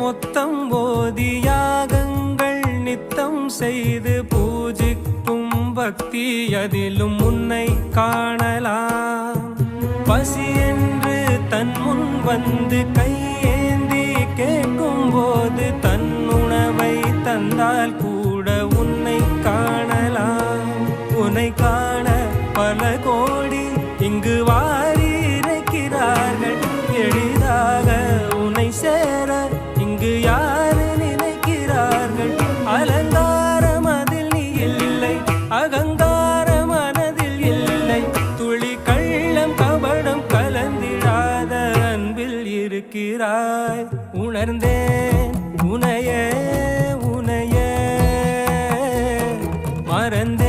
மொத்தம் ஓதி யாகங்கள் நித்தம் செய்து பூஜிக்கும் பக்தி அதிலும் உன்னை காணலாம். பசி என்று தன் முன் வந்து கை உன்னை காண பல கோடி இங்கு வாரி இறக்கிறார்கள் எளிதாக உனை சேர இங்கு யாரு நினைக்கிறார்கள்? அலங்காரம் அதில் நீ இல்லை அகங்கார மனதில் இல்லை. துளி கள்ளம் கபடம் கலந்திடாத அன்பில் இருக்கிறாய். உணர்ந்தேன் உனைய உனைய. மறந்தேன்.